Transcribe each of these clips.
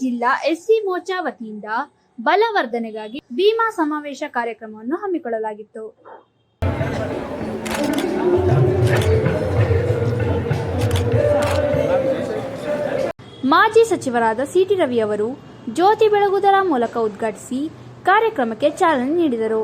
ಜಿಲ್ಲಾ ಎಸ್ಸಿ ಮೋರ್ಚಾ ವತಿಯಿಂದ ಬಲವರ್ಧನೆಗಾಗಿ ಭೀಮಾ ಸಮಾವೇಶ ಕಾರ್ಯಕ್ರಮವನ್ನು ಹಮ್ಮಿಕೊಳ್ಳಲಾಗಿತ್ತು. ಮಾಜಿ ಸಚಿವರಾದ ಸಿಟಿ ರವಿ ಅವರು ಜ್ಯೋತಿ ಬೆಳಗುದರ ಮೂಲಕ ಉದ್ಘಾಟಿಸಿ ಕಾರ್ಯಕ್ರಮಕ್ಕೆ ಚಾಲನೆ ನೀಡಿದರು.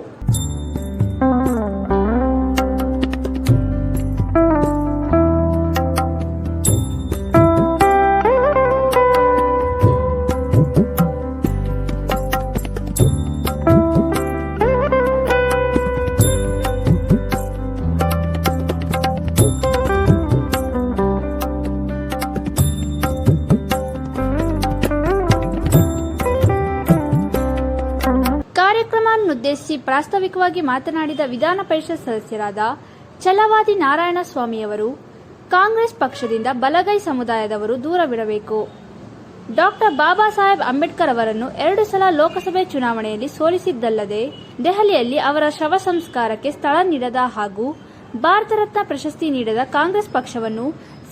ಕಾರ್ಯಕ್ರಮವನ್ನುದ್ದೇಶಿಸಿ ಪ್ರಾಸ್ತಾವಿಕವಾಗಿ ಮಾತನಾಡಿದ ವಿಧಾನ ಪರಿಷತ್ ಸದಸ್ಯರಾದ ಚಲವಾದಿ ನಾರಾಯಣ ಸ್ವಾಮಿಯವರು ಕಾಂಗ್ರೆಸ್ ಪಕ್ಷದಿಂದ ಬಲಗೈ ಸಮುದಾಯದವರು ದೂರವಿಡಬೇಕು ಡಾಕ್ಟರ್ ಬಾಬಾ ಸಾಹೇಬ್ ಅಂಬೇಡ್ಕರ್ ಅವರನ್ನು ಎರಡು ಸಲ ಲೋಕಸಭೆ ಚುನಾವಣೆಯಲ್ಲಿ ಸೋಲಿಸಿದ್ದಲ್ಲದೆ ದೆಹಲಿಯಲ್ಲಿ ಅವರ ಶವ ಸಂಸ್ಕಾರಕ್ಕೆ ಸ್ಥಳ ನೀಡದ ಹಾಗೂ ಭಾರತ ರತ್ನ ಪ್ರಶಸ್ತಿ ನೀಡದ ಕಾಂಗ್ರೆಸ್ ಪಕ್ಷವನ್ನು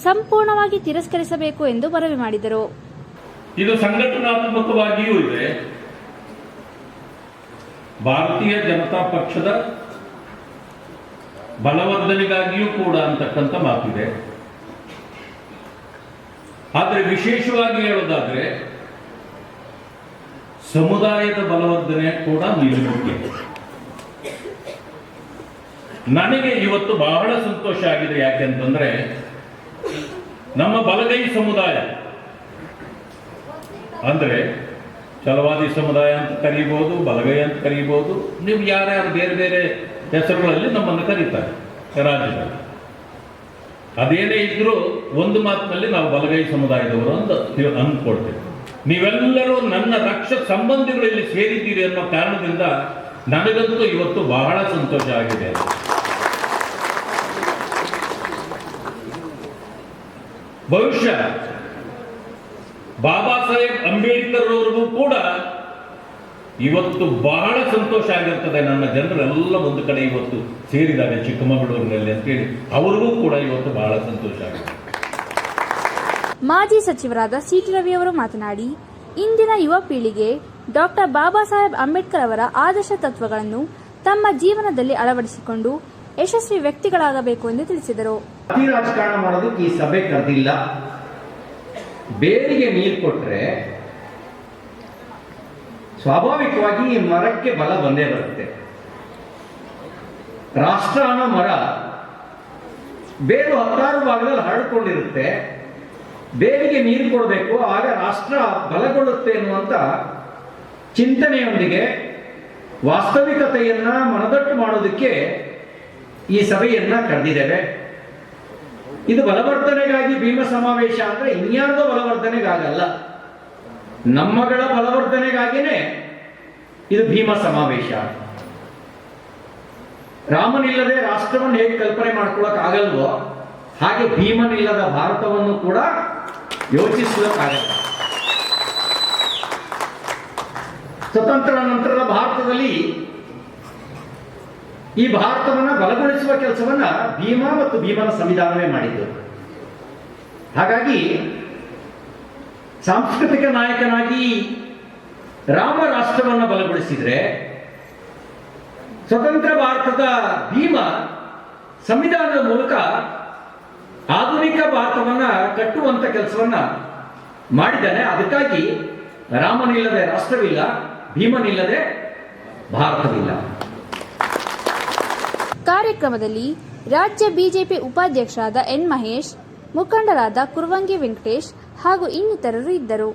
ಸಂಪೂರ್ಣವಾಗಿ ತಿರಸ್ಕರಿಸಬೇಕು ಎಂದು ಮನವಿ ಮಾಡಿದರು. ಇದು ಸಂಘಟನಾತ್ಮಕವಾಗಿಯೂ ಇದೆ. ಭಾರತೀಯ ಜನತಾ ಪಕ್ಷದ ಬಲವರ್ಧನೆಗಾಗಿಯೂ ಕೂಡ ಅಂತಕ್ಕಂಥ ಮಾತಿದೆ. ಆದರೆ ವಿಶೇಷವಾಗಿ ಹೇಳೋದಾದ್ರೆ, ಸಮುದಾಯದ ಬಲವರ್ಧನೆ ಕೂಡ ಮುಖ್ಯ ನನಗೆ ಇವತ್ತು ಬಹಳ ಸಂತೋಷ ಆಗಿದೆ ಯಾಕೆಂತಂದ್ರೆ ನಮ್ಮ ಬಲಗೈ ಸಮುದಾಯ, ಅಂದ್ರೆ ಛಲವಾದಿ ಸಮುದಾಯ ಅಂತ ಕರೀಬಹುದು ಬಲಗೈ ಅಂತ ಕರೀಬಹುದು ನೀವು ಯಾರ್ಯಾರು ಬೇರೆ ಬೇರೆ ಹೆಸರುಗಳಲ್ಲಿ ನಮ್ಮನ್ನು ಕರೀತಾರೆ ರಾಜ್ಯದಲ್ಲಿ. ಅದೇನೇ ಇದ್ದರೂ ಒಂದು ಮಾತಿನಲ್ಲಿ ನಾವು ಬಲಗೈ ಸಮುದಾಯದವರು ಅಂತ ಅಂದ್ಕೊಳ್ತೇವೆ. ನೀವೆಲ್ಲರೂ ನನ್ನ ರಕ್ಷ ಸಂಬಂಧಿಗಳಲ್ಲಿ ಸೇರಿದ್ದೀರಿ ಅನ್ನೋ ಕಾರಣದಿಂದ ನನಗಂತೂ ಇವತ್ತು ಬಹಳ ಸಂತೋಷ ಆಗಿದೆ. ಭವಿಷ್ಯ. ಬಾಬಾ ಸಾಹೇಬ್ ಅಂಬೇಡ್ಕರ್ ಇವತ್ತು ಬಹಳ ಸಂತೋಷ ಆಗಿರ್ತದೆ. ನನ್ನ ಜನರೆಲ್ಲ ಒಂದು ಕಡೆ ಇವತ್ತು ಸೇರಿದ್ದಾರೆ ಚಿಕ್ಕಮಗಳೂರಿನಲ್ಲಿ ಅಂತೇಳಿ ಅವರಿಗೂ ಕೂಡ ಇವತ್ತು ಬಹಳ ಸಂತೋಷ ಆಗಿದೆ. ಮಾಜಿ ಸಚಿವರಾದ ಸಿಟಿ ರವಿಯವರು ಮಾತನಾಡಿ ಇಂದಿನ ಯುವ ಪೀಳಿಗೆ ಡಾಕ್ಟರ್ ಬಾಬಾ ಸಾಹೇಬ್ ಅಂಬೇಡ್ಕರ್ ಅವರ ಆದರ್ಶ ತತ್ವಗಳನ್ನು ತಮ್ಮ ಜೀವನದಲ್ಲಿ ಅಳವಡಿಸಿಕೊಂಡು ಯಶಸ್ವಿ ವ್ಯಕ್ತಿಗಳಾಗಬೇಕು ಎಂದು ತಿಳಿಸಿದರು. ಅತಿ ರಾಜಕಾರಣ ಮಾಡೋದಕ್ಕೆ ಈ ಸಭೆ ಕರೆದಿಲ್ಲ. ಬೇರಿಗೆ ನೀರು ಕೊಟ್ರೆ ಸ್ವಾಭಾವಿಕವಾಗಿ ಈ ಮರಕ್ಕೆ ಬಲ ಬಂದೇ ಬರುತ್ತೆ. ರಾಷ್ಟ್ರ ಅನ್ನೋ ಮರ ಬೇರು ಹತ್ತಾರು ಭಾಗದಲ್ಲಿ ಹರಡ್ಕೊಂಡಿರುತ್ತೆ. ಬೇರಿಗೆ ನೀರು ಕೊಡಬೇಕು, ಆಗ ರಾಷ್ಟ್ರ ಬಲಗೊಳ್ಳುತ್ತೆ ಎನ್ನುವಂತ ಚಿಂತನೆಯೊಂದಿಗೆ ವಾಸ್ತವಿಕತೆಯನ್ನ ಮನದಟ್ಟು ಮಾಡೋದಕ್ಕೆ ಈ ಸಭೆಯನ್ನ ಕರೆದಿದ್ದೇವೆ. ಇದು ಬಲವರ್ಧನೆಗಾಗಿ ಭೀಮ ಸಮಾವೇಶ ಅಂದ್ರೆ ಇನ್ಯಾವುದೋ ಬಲವರ್ಧನೆಗಾಗಲ್ಲ. ನಮ್ಮಗಳ ಬಲವರ್ಧನೆಗಾಗಿನೇ ಇದು ಭೀಮ ಸಮಾವೇಶ. ರಾಮನಿಲ್ಲದೆ ರಾಷ್ಟ್ರವನ್ನು ಹೇಗೆ ಕಲ್ಪನೆ ಮಾಡ್ಕೊಳಕ್ ಹಾಗೆ ಭೀಮನಿಲ್ಲದ ಭಾರತವನ್ನು ಕೂಡ ಯೋಚಿಸಲಕ್ಕಾಗಲ್ಲ. ಸ್ವತಂತ್ರ ನಂತರದ ಭಾರತದಲ್ಲಿ ಈ ಭಾರತವನ್ನ ಬಲಗೊಳಿಸುವ ಕೆಲಸವನ್ನ ಭೀಮ ಮತ್ತು ಭೀಮನ ಸಂವಿಧಾನವೇ ಮಾಡಿದ್ದು. ಹಾಗಾಗಿ ಸಾಂಸ್ಕೃತಿಕ ನಾಯಕನಾಗಿ ರಾಮ ರಾಷ್ಟ್ರವನ್ನು ಬಲಗೊಳಿಸಿದ್ರೆ ಸ್ವತಂತ್ರ ಭಾರತದ ಭೀಮ ಸಂವಿಧಾನದ ಮೂಲಕ ಆಧುನಿಕ ಭಾರತವನ್ನ ಕಟ್ಟುವಂತ ಕೆಲಸವನ್ನ ಮಾಡಿದ್ದಾನೆ. ಅದಕ್ಕಾಗಿ ರಾಮನಿಲ್ಲದೆ ರಾಷ್ಟ್ರವಿಲ್ಲ, ಭೀಮನಿಲ್ಲದೆ ಭಾರತವಿಲ್ಲ. ಕಾರ್ಯಕ್ರಮದಲ್ಲಿ ರಾಜ್ಯ ಬಿಜೆಪಿ ಉಪಾಧ್ಯಕ್ಷರಾದ ಎನ್ ಮಹೇಶ್, ಮುಖಂಡರಾದ ಕುರುವಂಗಿ ವೆಂಕಟೇಶ್ ಹಾಗೂ ಇನ್ನಿತರರು ಇದ್ದರು.